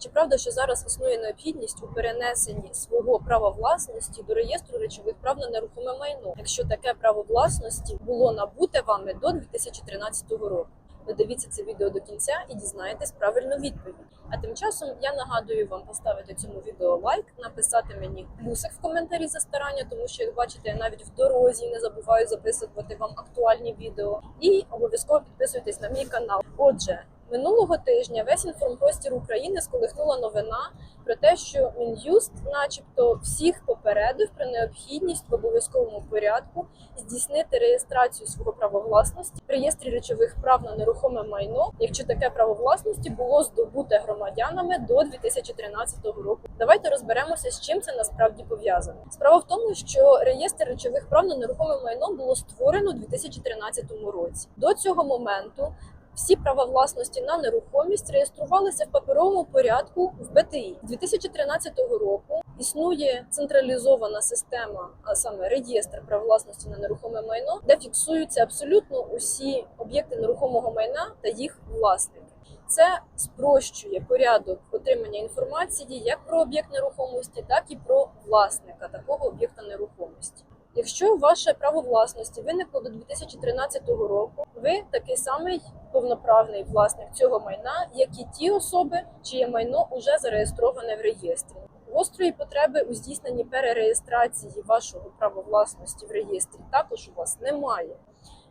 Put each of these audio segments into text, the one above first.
Чи правда, що зараз існує необхідність у перенесенні свого права власності до реєстру речових прав на нерухоме майно, якщо таке право власності було набуте вами до 2013 року? Додивіться це відео до кінця і дізнаєтесь правильну відповідь. А тим часом я нагадую вам поставити цьому відео лайк, написати мені плюсик в коментарі за старання, тому що як бачите, я навіть в дорозі не забуваю записувати вам актуальні відео. І обов'язково підписуйтесь на мій канал. Отже. Минулого тижня весь інформпростір України сколихнула новина про те, що Мін'юст, начебто, всіх попередив про необхідність в обов'язковому порядку здійснити реєстрацію свого права власності в реєстрі речових прав на нерухоме майно, якщо таке право власності було здобуте громадянами до 2013 року. Давайте розберемося, з чим це насправді пов'язано. Справа в тому, що реєстр речових прав на нерухоме майно було створено у 2013 році. До цього моменту всі права власності на нерухомість реєструвалися в паперовому порядку в БТІ. З 2013 року існує централізована система, а саме реєстр прав власності на нерухоме майно, де фіксуються абсолютно усі об'єкти нерухомого майна та їх власники. Це спрощує порядок отримання інформації як про об'єкт нерухомості, так і про власника такого об'єкта нерухомості. Якщо ваше право власності виникло до 2013 року, ви такий самий повноправний власник цього майна, як і ті особи, чиє майно уже зареєстроване в реєстрі. Гострої потреби у здійсненні перереєстрації вашого права власності в реєстрі також у вас немає,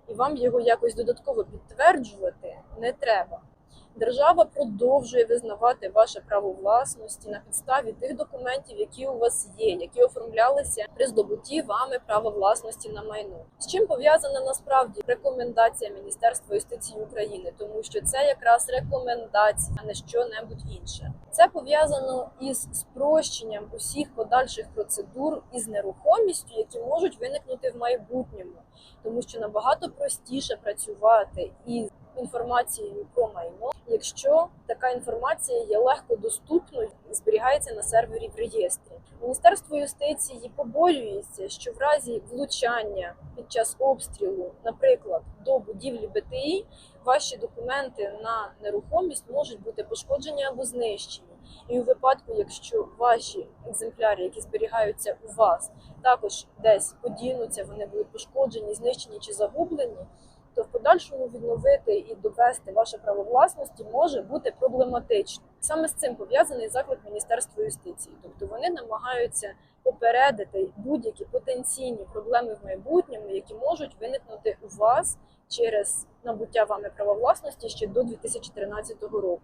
і вам його якось додатково підтверджувати не треба. Держава продовжує визнавати ваше право власності на підставі тих документів, які у вас є, які оформлялися при здобутті вами права власності на майно. З чим пов'язана насправді рекомендація Міністерства юстиції України, тому що це якраз рекомендація, а не що-небудь інше. Це пов'язано із спрощенням усіх подальших процедур із нерухомістю, які можуть виникнути в майбутньому, тому що набагато простіше працювати із інформацією про майно, якщо така інформація є легко доступною і зберігається на сервері в реєстрі. Міністерство юстиції побоюється, що в разі влучання під час обстрілу, наприклад, до будівлі БТІ, ваші документи на нерухомість можуть бути пошкоджені або знищені. І у випадку, якщо ваші екземпляри, які зберігаються у вас, також десь подінуться, вони будуть пошкоджені, знищені чи загублені, то в подальшому відновити і довести ваше право власності може бути проблематично. Саме з цим пов'язаний заклик Міністерства юстиції. Тобто вони намагаються попередити будь-які потенційні проблеми в майбутньому, які можуть виникнути у вас через набуття вами права власності ще до 2013 року.